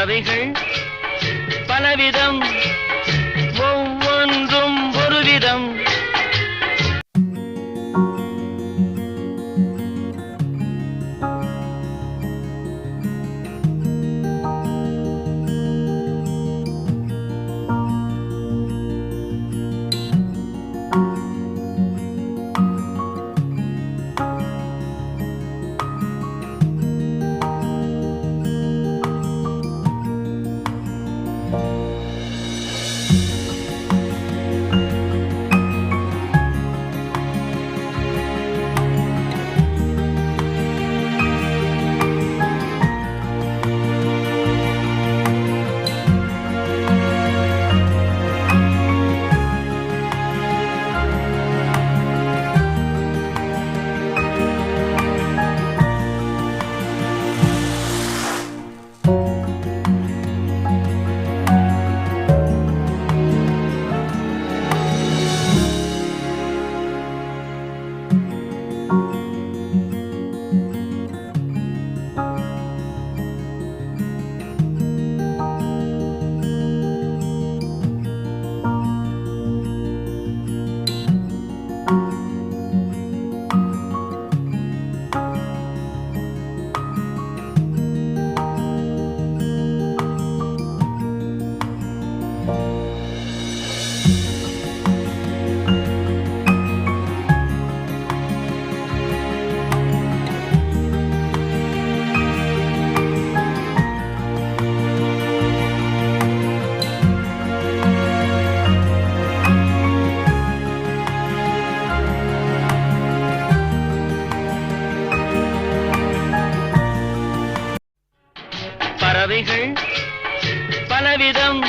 பறவைகள் பலவிதம். பறவைகள் பலவிதம்.